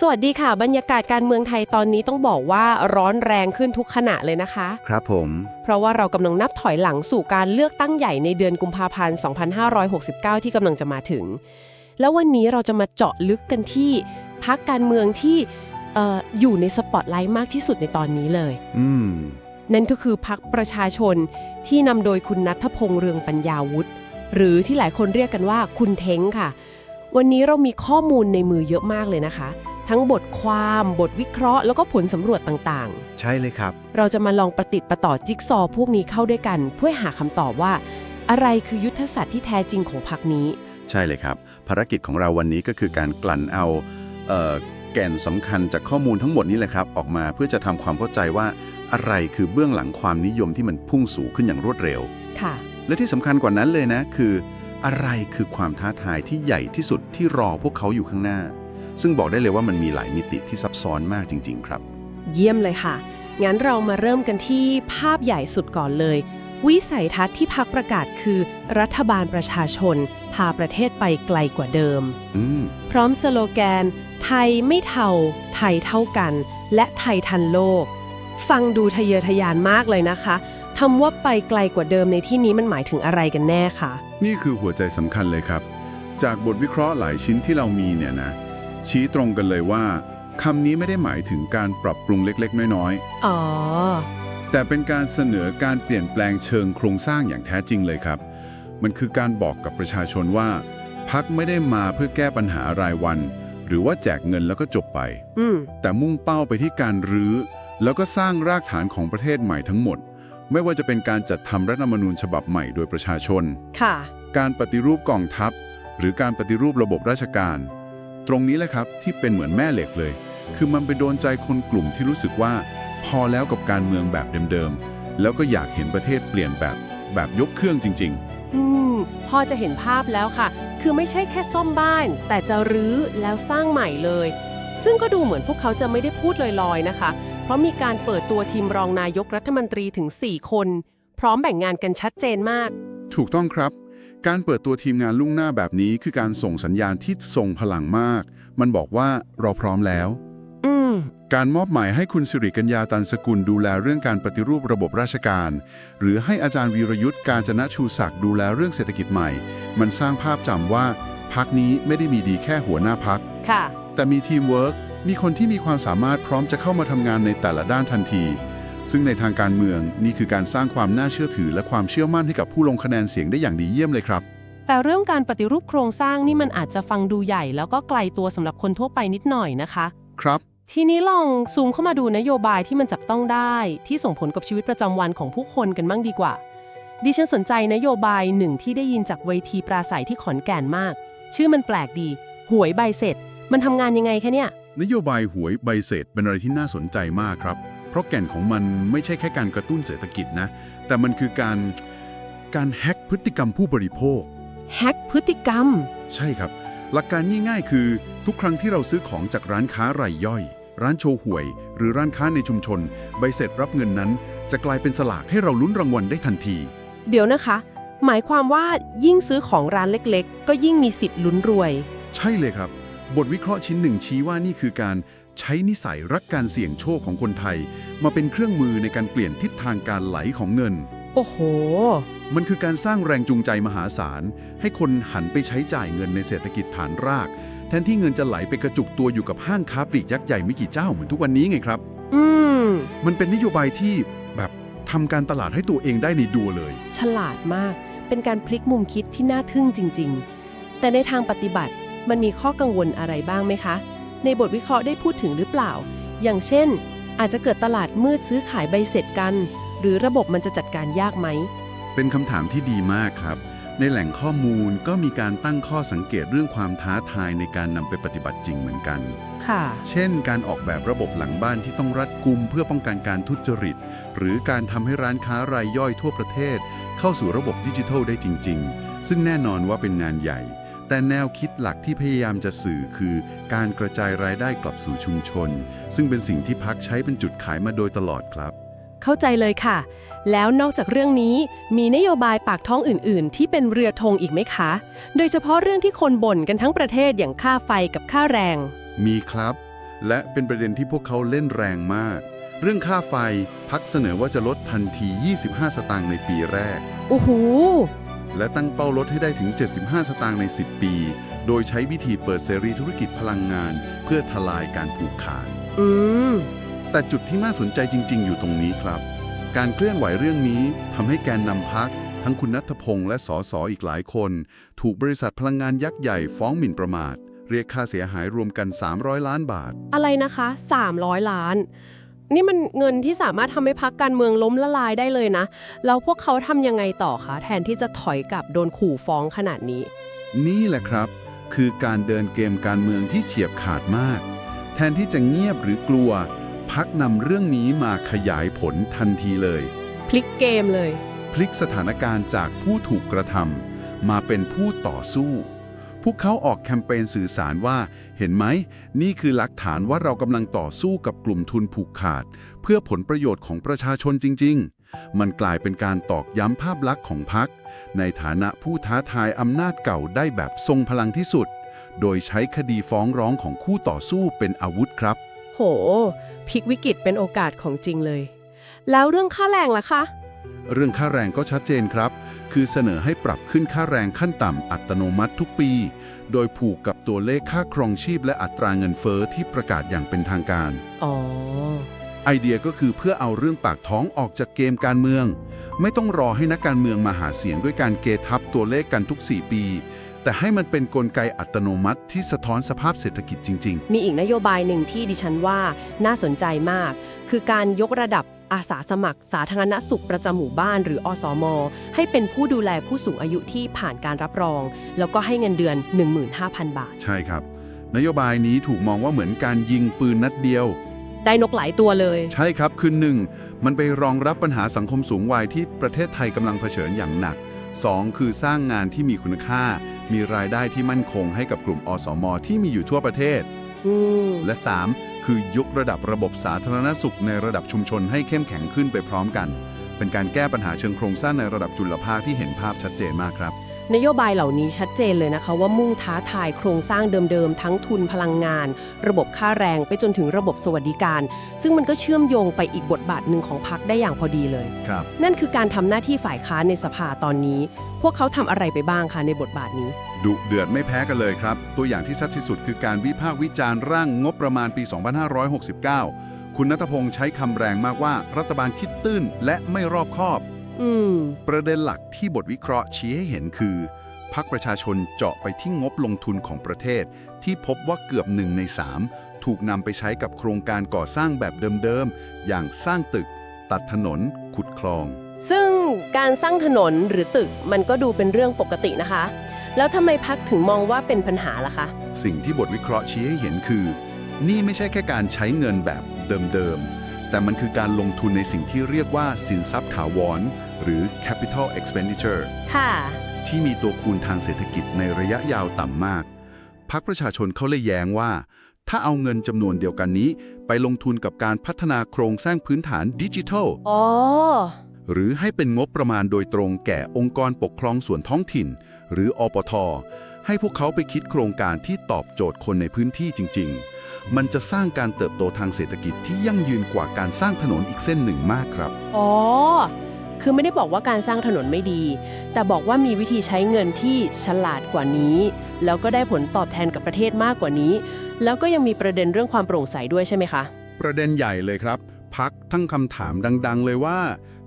สวัสดีค่ะ บรรยากาศการเมืองไทยตอนนี้ต้องบอกว่าร้อนแรงขึ้นทุกขณะเลยนะคะ ครับผม เพราะว่าเรากำลังนับถอยหลังสู่การเลือกตั้งใหญ่ในเดือนกุมภาพันธ์ 2569 ที่กำลังจะมาถึง แล้ววันนี้เราจะมาเจาะลึกกันที่พักการเมืองที่เอ่ออยู่ในสปอตไลท์มากที่สุดในตอนนี้เลย อืม นั่นก็คือพักประชาชนที่นำโดยคุณนัทพงษ์เรืองปัญญาวุฒิหรือที่หลายคนเรียกกันว่าคุณเท้งค่ะ วันนี้เรามีข้อมูลในมือเยอะมากเลยนะคะ ทั้งบทความ บทวิเคราะห์แล้วก็ผลสำรวจต่างใช่เลยครับๆเราจะมาลองประติดประต่อจิ๊กซอว์พวกนี้เข้าด้วยกัน เพื่อหาคำตอบว่า อะไรคือยุทธศาสตร์ที่แท้จริงของพักนี้ ใช่เลยครับ ภารกิจของเราวันนี้ก็คือการกลั่นเอาเอ่อแก่นสำคัญจากข้อมูลทั้งหมดนี้แหละครับ ออกมาเพื่อจะทำความเข้าใจว่าอะไรคือเบื้องหลังความนิยมที่มันพุ่งสูงขึ้นอย่างรวดเร็ว ค่ะ และที่สำคัญกว่านั้นเลยนะ คือ อะไรคือความท้าทายที่ใหญ่ที่สุดที่รอพวกเขาอยู่ข้างหน้า ซึ่งบอกได้เลยว่ามันมีหลายมิติที่ซับซ้อนมากจริง ๆ ครับ เยี่ยมเลยค่ะ งั้นเรามาเริ่มกันที่ภาพใหญ่สุดก่อนเลย วิสัยทัศน์ที่พักประกาศคือ รัฐบาลประชาชน พาประเทศไปไกลกว่าเดิม อืม พร้อมสโลแกน ไทยไม่เท่า ไทยเท่ากัน และไทยทันโลก ฟังดูทะเยอทะยานมากเลยนะคะคำว่าไปไกลกว่าเดิมในที่นี้มันหมายถึงอะไรกันแน่คะนี่คือหัวใจสำคัญเลยครับ จากบทวิเคราะห์หลายชิ้นที่เรามีเนี่ยนะ ชี้ตรงกันเลยว่าคำนี้ไม่ได้หมายถึงการปรับปรุงเล็กๆ น้อยอ๋อๆแต่เป็นการเสนอการเปลี่ยนแปลงเชิงโครงสร้างอย่างแท้จริงเลยครับ มันคือการบอกกับประชาชนว่า พักไม่ได้มาเพื่อแก้ปัญหารายวัน หรือว่าแจกเงินแล้วก็จบไปอืมแต่มุ่งเป้าไปที่การรื้อ แล้วก็สร้างรากฐานของประเทศใหม่ทั้งหมด ไม่ว่าจะเป็นการจัดทำรัฐธรรมนูญฉบับใหม่โดยประชาชน ค่ะ การปฏิรูปกองทัพ หรือการปฏิรูประบบราชการ ตรงนี้แหละครับที่เป็นเหมือนแม่เหล็กเลย คือมันไปโดนใจคนกลุ่มที่รู้สึกว่า พอแล้วกับการเมืองแบบเดิมๆ แล้วก็อยากเห็นประเทศเปลี่ยนแบบแบบยกเครื่องจริงอืมพอจะเห็นภาพแล้วค่ะ คือไม่ใช่แค่ซ่อมบ้าน แต่จะรื้อแล้วสร้างใหม่เลย ซึ่งก็ดูเหมือนพวกเขาจะไม่ได้พูดลอยๆนะคะ เพราะมีการเปิดตัวทีมรองนายกรัฐมนตรีถึง 4 คน พร้อมแบ่งงานกันชัดเจนมากๆถูกต้องครับ การเปิดตัวทีมงานลุ่งหน้าแบบนี้คือการส่งสัญญาณที่ทรงพลังมาก มันบอกว่าเราพร้อมแล้ว อืม การมอบหมายให้คุณสิริกัญญาตันสกุลดูแลเรื่องการปฏิรูประบบราชการ หรือให้อาจารย์วีรยุทธ์การจนะชูศักดิ์ดูแลเรื่องเศรษฐกิจใหม่ มันสร้างภาพจำว่าพักนี้ไม่ได้มีดีแค่หัวหน้าพัก ค่ะ แต่มีทีมเวิร์กมีคนที่มีความสามารถพร้อมจะเข้ามาทำงานในแต่ละด้านทันที ซึ่งในทางการเมืองนี่คือการสร้างความน่าเชื่อถือ และความเชื่อมั่นให้กับผู้ลงคะแนนเสียงได้อย่างดีเยี่ยมเลยครับ แต่เรื่องการปฏิรูปโครงสร้างนี่มันอาจจะฟังดูใหญ่ แล้วก็ไกลตัวสำหรับคนทั่วไปนิดหน่อยนะคะ ครับ ทีนี้ลองซูมเข้ามาดูนโยบายที่มันจับต้องได้ ที่ส่งผลกับชีวิตประจำวันของผู้คนกันบ้างดีกว่า ดิฉันสนใจนโยบายหนึ่งที่ได้ยินจากเวทีปราศัยที่ขอนแก่นมาก ชื่อมันแปลกดี หวยใบเสร็จ มันทำงานยังไงคะเนี่ยนโยบายหวยใบเสร็จเป็นอะไรที่น่าสนใจมากครับ เพราะแก่นของมันไม่ใช่แค่การกระตุ้นเศรษฐกิจนะ แต่มันคือการการแฮ็กพฤติกรรมผู้บริโภค แฮ็กพฤติกรรม ใช่ครับ หลักการง่ายๆ คือทุกครั้งที่เราซื้อของจากร้านค้ารายย่อย ร้านโชว์หวย หรือร้านค้าในชุมชน ใบเสร็จรับเงินนั้น จะกลายเป็นสลากให้เราลุ้นรางวัลได้ทันที เดี๋ยวนะคะ หมายความว่ายิ่งซื้อของร้านเล็กๆ ก็ยิ่งมีสิทธิ์ลุ้นรวย ใช่เลยครับ บทวิเคราะห์ชิ้นหนึ่งชี้ว่านี่คือการ ใช้นิสัยรักการเสี่ยงโชคของคนไทย มาเป็นเครื่องมือในการเปลี่ยนทิศทางการไหลของเงิน โอ้โห มันคือการสร้างแรงจูงใจมหาศาล ให้คนหันไปใช้จ่ายเงินในเศรษฐกิจฐานราก แทนที่เงินจะไหลไปกระจุกตัวอยู่กับห้างค้าปลีกยักษ์ใหญ่ไม่กี่เจ้าเหมือนทุกวันนี้ไงครับ อืม มันเป็นนโยบายที่แบบทำการตลาดให้ตัวเองได้ในดัวเลย ฉลาดมาก เป็นการพลิกมุมคิดที่น่าทึ่งจริง ๆ แต่ในทางปฏิบัติมันมีข้อกังวลอะไรบ้างไหมคะ ในบทวิเคราะห์ได้พูดถึงหรือเปล่า อย่างเช่น อาจจะเกิดตลาดมืดซื้อขายใบเสร็จกัน หรือระบบมันจะจัดการยากไหม เป็นคำถามที่ดีมากครับ ในแหล่งข้อมูลก็มีการตั้งข้อสังเกตเรื่องความท้าทายในการนำไปปฏิบัติจริงเหมือนกัน ค่ะ เช่น การออกแบบระบบหลังบ้านที่ต้องรัดกุมเพื่อป้องกันการทุจริต หรือการทำให้ร้านค้ารายย่อยทั่วประเทศ เข้าสู่ระบบดิจิทัลได้จริง ๆ ซึ่งแน่นอนว่าเป็นงานใหญ่ แต่แนวคิดหลักที่พยายามจะสื่อคือ การกระจายรายได้กลับสู่ชุมชน ซึ่งเป็นสิ่งที่พักใช้เป็นจุดขายมาโดยตลอดครับ เข้าใจเลยค่ะ แล้วนอกจากเรื่องนี้มีนโยบายปากท้องอื่น ๆ ที่เป็นเรือธงอีกไหมคะ โดยเฉพาะเรื่องที่คนบ่นกันทั้งประเทศอย่างค่าไฟกับค่าแรง มีครับ และเป็นประเด็นที่พวกเขาเล่นแรงมาก เรื่องค่าไฟพักเสนอว่าจะลดทันที 25 สตางค์ในปีแรก โอ้โห และตั้งเป้าลดให้ได้ถึง 75 สตางค์ใน 10 ปี โดยใช้วิธีเปิดเสรีธุรกิจพลังงาน เพื่อทลายการผูกขาด อืม แต่จุดที่น่าสนใจจริง ๆ อยู่ตรงนี้ครับ การเคลื่อนไหวเรื่องนี้ทำให้แกนนำพัก ทั้งคุณนัทพงษ์และสสอีกหลายคน ถูกบริษัทพลังงานยักษ์ใหญ่ฟ้องหมิ่นประมาท เรียกค่าเสียหายรวมกัน 300 ล้านบาท อะไรนะคะ 300 ล้าน นี่มันเงินที่สามารถทำให้พักการเมืองล้มละลายได้เลยนะ แล้วพวกเขาทำยังไงต่อคะ แทนที่จะถอยกลับโดนขู่ฟ้องขนาดนี้ นี่แหละครับ คือการเดินเกมการเมืองที่เฉียบขาดมาก แทนที่จะเงียบหรือกลัว พักนำเรื่องนี้มาขยายผลทันทีเลย พลิกเกมเลย พลิกสถานการณ์จากผู้ถูกกระทำมาเป็นผู้ต่อสู้ พวกเขาออกแคมเปญสื่อสารว่า เห็นไหม นี่คือหลักฐานว่าเรากำลังต่อสู้กับกลุ่มทุนผูกขาด เพื่อผลประโยชน์ของประชาชนจริง ๆ มันกลายเป็นการตอกย้ำภาพลักษณ์ของพรรคในฐานะผู้ท้าทายอำนาจเก่าได้แบบทรงพลังที่สุด โดยใช้คดีฟ้องร้องของคู่ต่อสู้เป็นอาวุธครับ โหพลิกวิกฤตเป็นโอกาสของจริงเลย แล้วเรื่องค่าแรงล่ะคะ เรื่องค่าแรงก็ชัดเจนครับ คือเสนอให้ปรับขึ้นค่าแรงขั้นต่ำอัตโนมัติทุกปี โดยผูกกับตัวเลขค่าครองชีพและอัตราเงินเฟอ้อที่ประกาศอย่างเป็นทางการ อ๋อ ไอเดียก็คือเพื่อเอาเรื่องปากท้องออกจากเกมการเมือง ไม่ต้องรอให้นักการเมืองมาหาเสียงด้วยการเกทับตัวเลขกันทุก 4 ปี แต่ให้มันเป็นนกลไกอัตโนมัติที่สะท้อนสภาพเศรษฐกิจจริงมีอีกนโยบายหนึ่งที่ดิฉันว่าน่าสนใจมาก คือการยกระดับ อาสาสมัคร สาธารณสุขประจำหมู่บ้านหรืออสมให้เป็นผู้ดูแลผู้สูงอายุที่ผ่านการรับรอง แล้วก็ให้เงินเดือน 15,000 บาทๆใช่ครับ นโยบายนี้ถูกมองว่าเหมือนการยิงปืนนัดเดียว ได้นกหลายตัวเลย ใช่ครับคือหนึ่งมันไปรองรับปัญหาสังคมสูงวัยที่ประเทศไทยกำลังเผชิญอย่างหนัก 2. คือสร้างงานที่มีคุณค่า มีรายได้ที่มั่นคงให้กับกลุ่มอสมที่มีอยู่ทั่วประเทศอืมและ 3. คือยกระดับระบบสาธารณสุขในระดับชุมชนให้เข้มแข็งขึ้นไปพร้อมกัน เป็นการแก้ปัญหาเชิงโครงสร้างในระดับจุลภาคที่เห็นภาพชัดเจนมากครับ นโยบายเหล่านี้ชัดเจนเลยนะคะ ว่ามุ่งท้าทายโครงสร้างเดิมๆ ทั้งทุนพลังงาน ระบบค่าแรงไปจนถึงระบบสวัสดิการ ซึ่งมันก็เชื่อมโยงไปอีกบทบาทหนึ่งของพรรคได้อย่างพอดีเลย ครับ นั่นคือการทำหน้าที่ฝ่ายค้านในสภาตอนนี้ พวกเขาทำอะไรไปบ้างคะในบทบาทนี้ ดุเดือดไม่แพ้กันเลยครับ ตัวอย่างที่ชัดที่สุดคือการวิพากษ์วิจารณ์ร่างงบประมาณปี 2569 คุณนัทพงษ์ใช้คำแรงมากว่ารัฐบาลคิดตื้นและไม่รอบคอบ อืม ประเด็นหลักที่บทวิเคราะห์ชี้ให้เห็นคือพรรคประชาชนเจาะไปที่งบลงทุนของประเทศ ที่พบว่าเกือบหนึ่งใน3ถูกนำไปใช้กับโครงการก่อสร้างแบบเดิมๆ อย่างสร้างตึก ตัดถนน ขุดคลอง ซึ่งการสร้างถนนหรือตึกมันก็ดูเป็นเรื่องปกตินะคะ แล้วทำไมพักถึงมองว่าเป็นปัญหาล่ะคะ สิ่งที่บทวิเคราะห์ชี้ให้เห็นคือ นี่ไม่ใช่แค่การใช้เงินแบบเดิมๆ แต่มันคือการลงทุนในสิ่งที่เรียกว่าสินทรัพย์ถาวร หรือ capital expenditure ค่ะ ที่มีตัวคูณทางเศรษฐกิจในระยะยาวต่ำมากพรรคประชาชนเขาเลยแย้งว่า ถ้าเอาเงินจำนวนเดียวกันนี้ ไปลงทุนกับการพัฒนาโครงสร้างพื้นฐานดิจิทัล อ๋อ หรือให้เป็นงบประมาณโดยตรงแก่องค์กรปกครองส่วนท้องถิ่น หรืออปท ให้พวกเขาไปคิดโครงการที่ตอบโจทย์คนในพื้นที่จริง ๆ มันจะสร้างการเติบโตทางเศรษฐกิจที่ยั่งยืนกว่าการสร้างถนนอีกเส้นหนึ่งมากครับ อ๋อ คือไม่ได้บอกว่าการสร้างถนนไม่ดี แต่บอกว่ามีวิธีใช้เงินที่ฉลาดกว่านี้ แล้วก็ได้ผลตอบแทนกับประเทศมากกว่านี้ แล้วก็ยังมีประเด็นเรื่องความโปร่งใสด้วยใช่ไหมคะ ประเด็นใหญ่เลยครับ พักทั้งคำถามดัง ๆ เลยว่า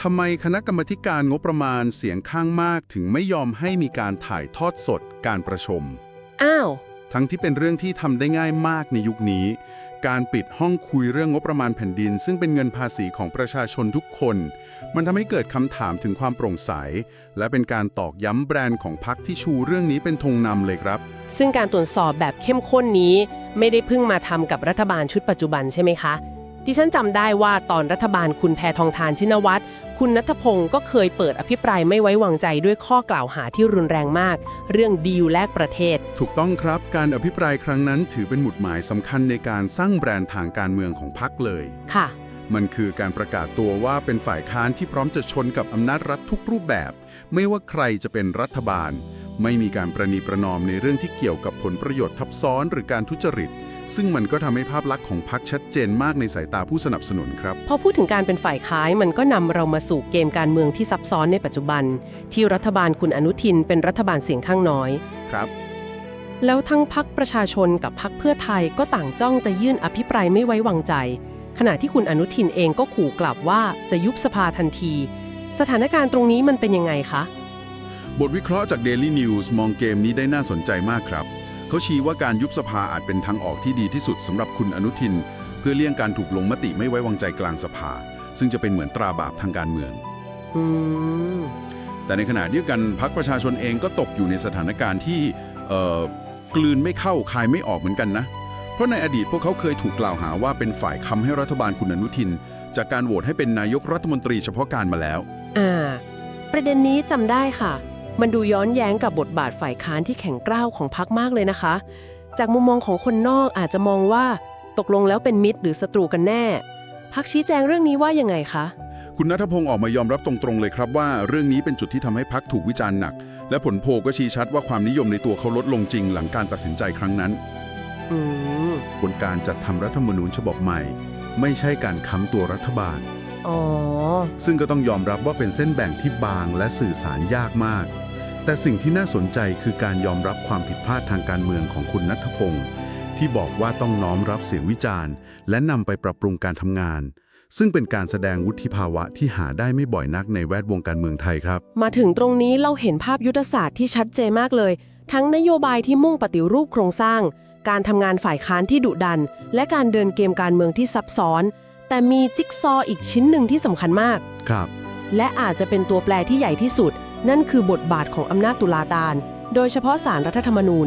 ทำไมคณะกรรมาธิการงบประมาณเสียงข้างมากถึงไม่ยอมให้มีการถ่ายทอดสดการประชุม อ้าว ทั้งที่เป็นเรื่องที่ทำได้ง่ายมากในยุคนี้ การปิดห้องคุยเรื่องงบประมาณแผ่นดิน ซึ่งเป็นเงินภาษีของประชาชนทุกคน มันทำให้เกิดคำถามถึงความโปร่งใส และเป็นการตอกย้ำแบรนด์ของพรรคที่ชูเรื่องนี้เป็นธงนำเลยครับ ซึ่งการตรวจสอบแบบเข้มข้นนี้ ไม่ได้เพิ่งมาทำกับรัฐบาลชุดปัจจุบันใช่ไหมคะดิฉันจำได้ว่าตอนรัฐบาลคุณแพทองทานชินวัตร คุณนัทพงศ์ก็เคยเปิดอภิปรายไม่ไว้วางใจด้วยข้อกล่าวหาที่รุนแรงมาก เรื่องดีลแลกประเทศ ถูกต้องครับการอภิปรายครั้งนั้นถือเป็นหมุดหมายสำคัญในการสร้างแบรนด์ทางการเมืองของพรรคเลย ค่ะ มันคือการประกาศตัวว่าเป็นฝ่ายค้านที่พร้อมจะชนกับอำนาจรัฐทุกรูปแบบ ไม่ว่าใครจะเป็นรัฐบาล ไม่มีการประนีประนอมในเรื่องที่เกี่ยวกับผลประโยชน์ทับซ้อนหรือการทุจริต ซึ่งมันก็ทำให้ภาพลักษณ์ของพรรคชัดเจนมากในสายตาผู้สนับสนุนครับ พอพูดถึงการเป็นฝ่ายค้ายมันก็นำเรามาสู่เกมการเมืองที่ซับซ้อนในปัจจุบัน ที่รัฐบาลคุณอนุทินเป็นรัฐบาลเสียงข้างน้อยครับ แล้วทั้งพักประชาชนกับพักเพื่อไทยก็ต่างจ้องจะยื่นอภิปรายไม่ไว้วางใจ ขณะที่คุณอนุทินเองก็ขู่กลับว่าจะยุบสภาทันที สถานการณ์ตรงนี้มันเป็นยังไงคะ บทวิเคราะห์จาก Daily News มองเกมนี้ได้น่าสนใจมากครับ เขาชี้ว่าการยุบสภาอาจเป็นทางออกที่ดีที่สุดสำหรับคุณอนุทิน เพื่อเลี่ยงการถูกลงมติไม่ไว้วางใจกลางสภา ซึ่งจะเป็นเหมือนตราบาปทางการเมือง อืม แต่ในขณะเดียวกันพรรคประชาชนเองก็ตกอยู่ในสถานการณ์ที่เอ่อกลืนไม่เข้าคายไม่ออกเหมือนกันนะ เพราะในอดีตพวกเขาเคยถูกกล่าวหาว่าเป็นฝ่ายค้ำให้รัฐบาลคุณอนุทิน จากการโหวตให้เป็นนายกรัฐมนตรีเฉพาะการมาแล้ว อ่า ประเด็นนี้จำได้ค่ะ มันดูย้อนแย้งกับบทบาทฝ่ายค้านที่แข็งกร้าวของพักมากเลยนะคะ จากมุมมองของคนนอกอาจจะมองว่าตกลงแล้วเป็นมิตรหรือศัตรูกันแน่พักชี้แจงเรื่องนี้ว่ายังไงคะ คุณนัทพงศ์ออกมายอมรับตรงๆเลยครับว่าเรื่องนี้เป็นจุดที่ทำให้พักถูกวิจารณ์หนัก และผลโพลก็ชี้ชัดว่าความนิยมในตัวเขาลดลงจริง หลังการตัดสินใจครั้งนั้นอืมบนการจัดทำรัฐธรรมนูญฉบับใหม่ ไม่ใช่การค้ำตัวรัฐบาลอ๋อซึ่งก็ต้องยอมรับว่าเป็นเส้นแบ่งที่บางและสื่อสารยากมาก แต่สิ่งที่น่าสนใจคือการยอมรับความผิดพลาดทางการเมืองของคุณนัทพงศ์ที่บอกว่าต้องน้อมรับเสียงวิจารณ์ และนำไปปรับปรุงการทำงาน ซึ่งเป็นการแสดงวุฒิภาวะที่หาได้ไม่บ่อยนักในแวดวงการเมืองไทยครับ มาถึงตรงนี้เราเห็นภาพยุทธศาสตร์ที่ชัดเจนมากเลย ทั้งนโยบายที่มุ่งปฏิรูปโครงสร้าง การทำงานฝ่ายค้านที่ดุดัน และการเดินเกมการเมืองที่ซับซ้อน แต่มีจิ๊กซอว์อีกชิ้นหนึ่งที่สำคัญมากครับ และอาจจะเป็นตัวแปรที่ใหญ่ที่สุด นั่นคือบทบาทของอำนาจตุลาการ โดยเฉพาะสารรัฐธรรมนูญ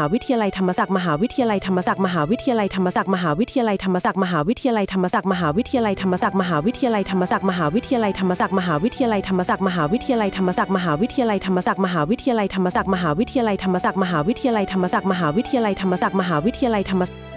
าวิทยาลัยธรรมศาสตร์มหาวิทยาลัยธรรมศาสตร์มหาวิทยาลัยธรรมศาสตร์มหาวิทยาลัยธรรมศาสตร์มหาวิทยาลัยธรรมศาสตร์มหาวิทยาลัยธรรมศาสตร์มหาวิทยาลัยธรรมศาสตร์มหาวิทยาลัยธรรมศาสตร์มหาวิทยาลัยธรรมศาสตร์มหาวิทยาลัยธรรมศาสตร์มหาวิทยาลัยธรรมศาสตร์มหาวิทยาลัยธรรมศาสตร์มหาวิทยาลัยธรรมศาสตร์มหาวิทยาลัยธรรมศาสตร์มหาวิทยาลัยธรรมศาสตร์มหาวิทยาลัยธรรมศาสตร์มหาวิทยาลัยธรรม